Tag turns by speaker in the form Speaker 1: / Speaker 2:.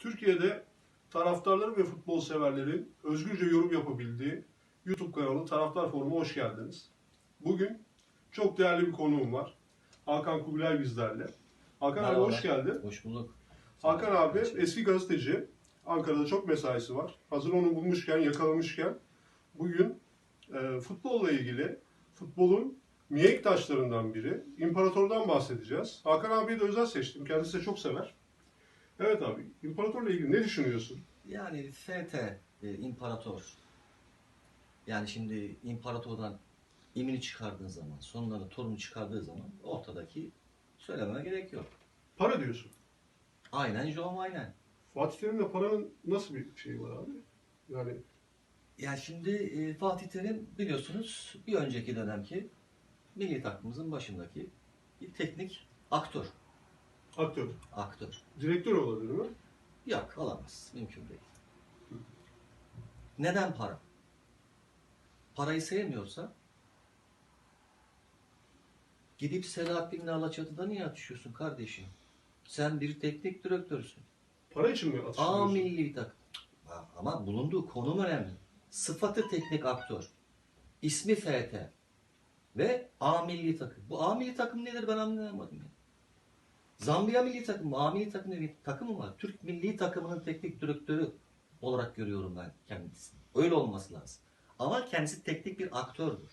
Speaker 1: Türkiye'de taraftarların ve futbol severlerin özgürce yorum yapabildiği YouTube kanalı Taraftar Forumu hoş geldiniz. Bugün çok değerli bir konuğum var. Hakan Kubilay bizlerle. Hakan abi
Speaker 2: Merhaba.
Speaker 1: hoş geldin.
Speaker 2: Hoş bulduk.
Speaker 1: Hakan abi eski gazeteci. Ankara'da çok mesaisi var. Hazır onu bulmuşken, yakalamışken bugün e, futbolla ilgili futbolun mihenk taşlarından biri İmparator'dan bahsedeceğiz. Hakan abiyi de özel seçtim. Kendisi de çok sever. Evet abi, İmparator'la ilgili ne düşünüyorsun?
Speaker 2: Yani FT e, imparator. Yani şimdi imparatordan imini çıkardığın zaman, da torunu çıkardığı zaman ortadaki söylememe gerek yok.
Speaker 1: Para diyorsun.
Speaker 2: Aynen Joe aynen.
Speaker 1: Fatih Terim'le paranın nasıl bir şeyi var abi? Yani
Speaker 2: Ya şimdi e, Fatih Terim biliyorsunuz bir önceki dönemki milli takımımızın başındaki bir teknik aktör.
Speaker 1: Aktör,
Speaker 2: Aktör.
Speaker 1: direktör olabilir mi?
Speaker 2: Yok olamaz. Mümkün değil. Neden para? Parayı sevmiyorsa gidip Selahattin Alaçatı'da niye atışıyorsun kardeşim? Sen bir teknik direktörsün.
Speaker 1: Para için mi
Speaker 2: A
Speaker 1: atıştırıyorsun?
Speaker 2: milli takım. Ama bulunduğu konum önemli. Sıfatı teknik aktör. İsmi FT. Ve A milli takım. Bu A milli takım nedir ben anlayamadım ya. Zambiya milli takımı, A milli takım bir takım mı var? Türk milli takımının teknik direktörü olarak görüyorum ben kendisini. Öyle olması lazım. Ama kendisi teknik bir aktördür.